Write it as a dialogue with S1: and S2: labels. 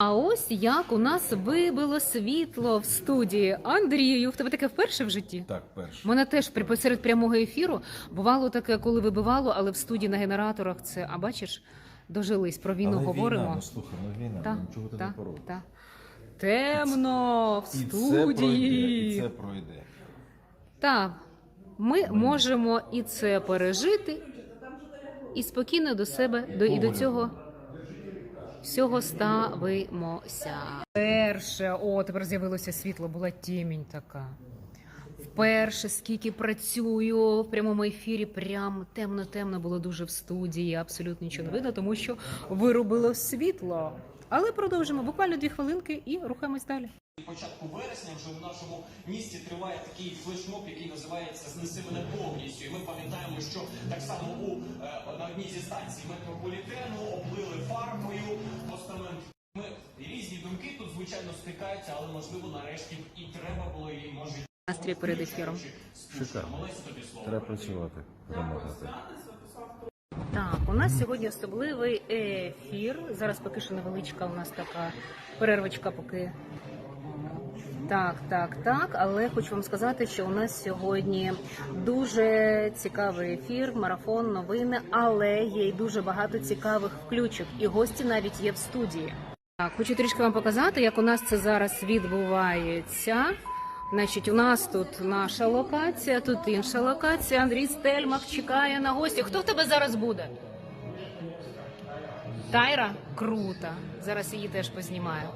S1: А ось як у нас вибило світло в студії. Андрію, в тебе таке вперше в житті?
S2: Так, перше.
S1: мене теж при посеред прямого ефіру бувало таке, коли вибивало, але в студії на генераторах це. А бачиш, дожились про війну
S2: Але
S1: говоримо.
S2: Війна, ну слухай, ну війна,
S1: Та,
S2: ну, нічого ти
S1: та,
S2: не поробиш.
S1: та. Темно в
S2: І це пройде,
S1: студії.
S2: і це пройде.
S1: Так, ми можемо і це пережити, і спокійно до себе до, і до цього всього ставимося. Перше, о, тепер з'явилося світло, була тімінь така. Вперше, скільки працюю в прямому ефірі, прям темно-темно було дуже в студії, абсолютно нічого не видно, тому що виробило світло. Але продовжимо буквально дві хвилинки і рухаємось далі.
S3: початку вересня вже у нашому місті триває такий флешмоб, який називається Знеси мене повністю. І ми пам'ятаємо, що так само у е, на одній зі станцій метрополітену облили думки тут звичайно стикаються, але можливо нарешті і треба було і може
S1: Настрій перед ефіром.
S2: Шикарно. Треба працювати, перемагати.
S1: Так, у нас сьогодні особливий ефір. Зараз поки що невеличка у нас така перервочка, поки. Так, так, так. Але хочу вам сказати, що у нас сьогодні дуже цікавий ефір, марафон, новини, але є й дуже багато цікавих включок, і гості навіть є в студії. Хочу трішки вам показати, як у нас це зараз відбувається. Значить, у нас тут наша локація, тут інша локація. Андрій Стельмах чекає на гості. Хто в тебе зараз буде? Тайра? Круто. Зараз її теж познімаю.